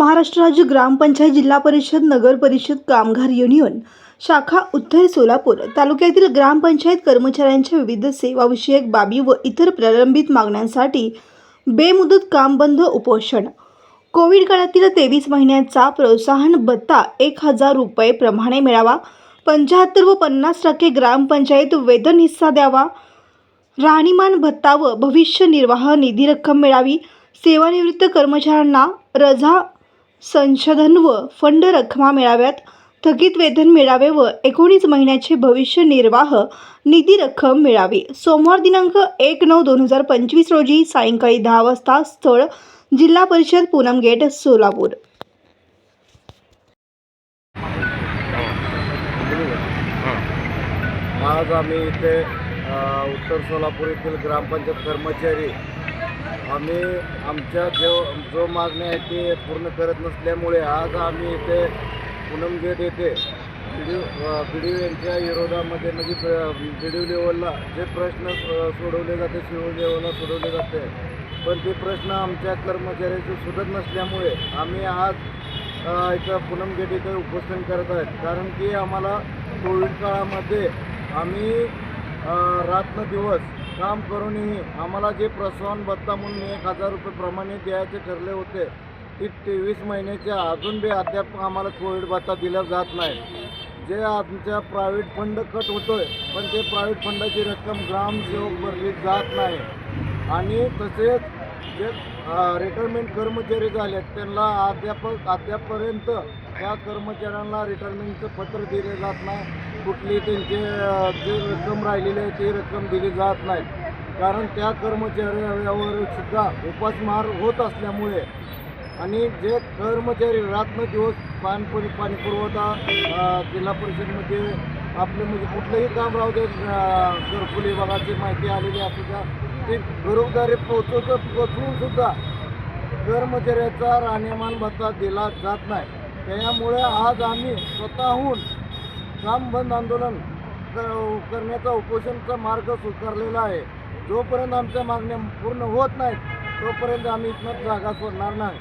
महाराष्ट्र राज्य ग्रामपंचायत जिल्हा परिषद नगर परिषद कामगार युनियन शाखा उत्तर सोलापूर तालुक्यातील ग्रामपंचायत कर्मचाऱ्यांच्या विविध सेवाविषयक बाबी व इतर प्रलंबित मागण्यांसाठी बेमुदत काम बंद उपोषण. कोविड काळातील तेवीस महिन्यांचा प्रोत्साहन भत्ता एक हजार रुपये प्रमाणे मिळावा. पंच्याहत्तर व पन्नास टक्के ग्रामपंचायत वेतन हिस्सा द्यावा. राहणीमान भत्ता व भविष्य निर्वाह निधी रक्कम मिळावी. सेवानिवृत्त कर्मचाऱ्यांना रजा संशोधन व फंड रखमा मिळाव्यात थकीत वेतन मिळावे व एकोणीस महिन्याचे भविष्य निर्वाह निधी रक्कम मिळावी. सोमवार दिनांक एक नऊ दोन हजार पंचवीस रोजी सायंकाळी दहा वाजता स्थळ जिल्हा परिषद पूनम गेट सोलापूर. आज आम्ही इथे उत्तर सोलापूर येथील ग्रामपंचायत कर्मचारी आम्ही आमच्या जो जो मागण्या आहे ते पूर्ण करत नसल्यामुळे आज आम्ही इथे पूनम गेट येथे बी डी बी डी यांच्या विरोधामध्ये म्हणजे बी डी लेवलला जे प्रश्न सोडवले जाते सी लेवलला सोडवले जाते पण ते प्रश्न आमच्या कर्मचाऱ्याचे सुटत नसल्यामुळे आम्ही आज इथं पूनम गेट इथं उपोषण करत आहेत. कारण की आम्हाला कोविड काळामध्ये आम्ही रात्र दिवस काम करूनही आम्हाला जे प्रोत्साहन भत्ता म्हणून एक हजार रुपये प्रमाणे द्यायचे ठरले होते ती तेवीस महिन्याच्या अजून बी अद्याप आम्हाला कोविड भत्ता दिला जात नाही. जे आमच्या प्रायव्हेट फंड कट होतो आहे पण ते प्रायव्हेट फंडाची रक्कम ग्रामसेवक भरली जात नाही. आणि तसेच जे रिटायरमेंट कर्मचारी झाले त्यांना अद्याप अद्यापपर्यंत त्या कर्मचाऱ्यांना रिटायरमेंटचं पत्र दिले जात नाही. कुठली त्यांचे जे रक्कम राहिलेली आहे ती रक्कम दिली जात नाही. कारण त्या कर्मचाऱ्यावर सुद्धा उपासमार होत असल्यामुळे आणि जे कर्मचारी रात्र दिवस पाणी पाणी पुरवठा जिल्हा परिषदमध्ये आपले म्हणजे कुठलंही काम राहू दे घरकुल विभागाची माहिती आलेली असू द्या ते घरोघरी पोचवत पोचवून सुद्धा कर्मचाऱ्याचा राहणीमान भत्ता दिला जात नाही. त्यामुळे आज आम्ही स्वतःहून काम बंद आंदोलन क- करण्याचा उपोषणचा मार्ग स्वीकारलेला आहे. जोपर्यंत आमच्या मागण्या पूर्ण होत नाहीत तोपर्यंत आम्ही इथनं जागा सोडणार नाही.